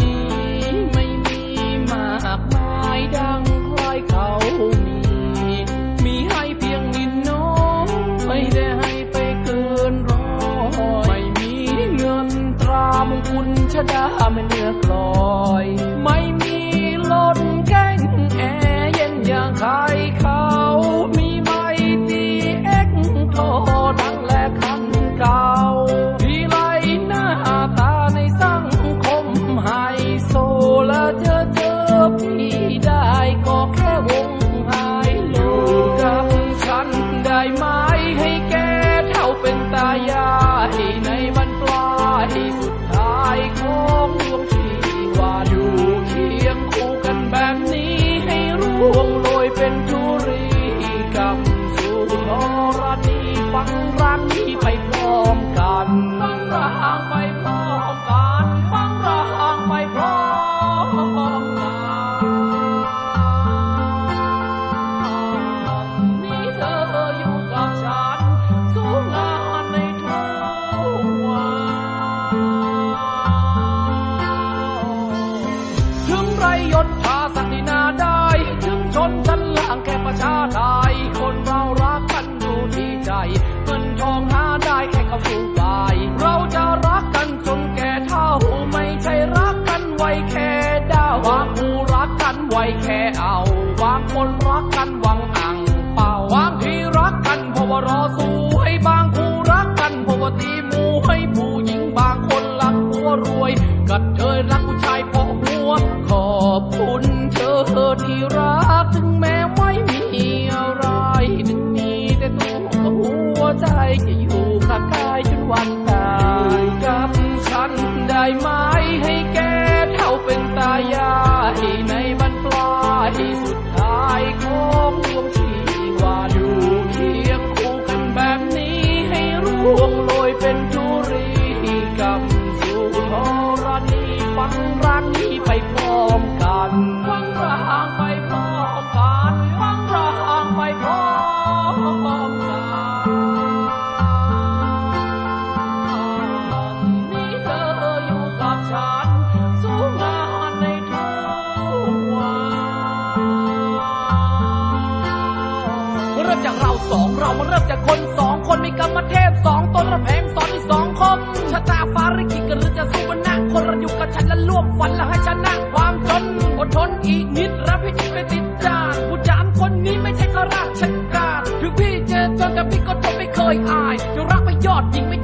นี้ไม่มีมากมายดังคล้ายเขามี มีให้เพียงนิดน้อยไม่ได้ให้ไปเกินร้อยไม่มีเงินตรามงคุณชะดาไม่เลือกลอย ไม่ บพี่ได้ก็แค่วงหายลูกกับฉันได้ไหมให้แกเท่าเป็นตายายในบรรปลายสุดท้ายของดวงชีวาอยู่เคียงคู่กันแบบนี้ ให้ร่วงโรยเป็นทุรีกับสุรรณีฟังรักที่ไปพร้อมกันฟังร่างไปพร้อมกัน ยศพาสักดินาได้ ถึงชนชั้นล่างแค่ประชาไทยคนเรารักกันอยู่ที่ใจเงินทองหาได้แค่กับผู้ลาย เราจะรักกันจนแก่เท่าไม่ใช่รักกันไว้แค่ดาวบางผู้รักกันไว้แค่เอาบางคนรักกันหวังอ่างเป่าบางที่รักกันเพราะว่ารอสู้บางผู้รักกันเพราะว่าตีมูให้ผู้หญิงบางคนรักผัวรวยกัดเธอรักผู้ชายเพราะหัวคอ ที่รัก เรามาเริ่มจากคนสองคนมีกรรมเทพสองตนระแพงสอนที่สองคมชะตาฟ้าริขิกันหรือจะสู้กันนะคนเราอยู่กับฉันและร่วมฝันและให้ชนะความจนอดทนอีกนิดรับให้จิตไปติดจานผู้จามคนนี้ไม่ใช่ข้าราชการถึงพี่เจอจนแต่พี่ก็ทนไม่เคยอายจะรักไปยอดจริงไม่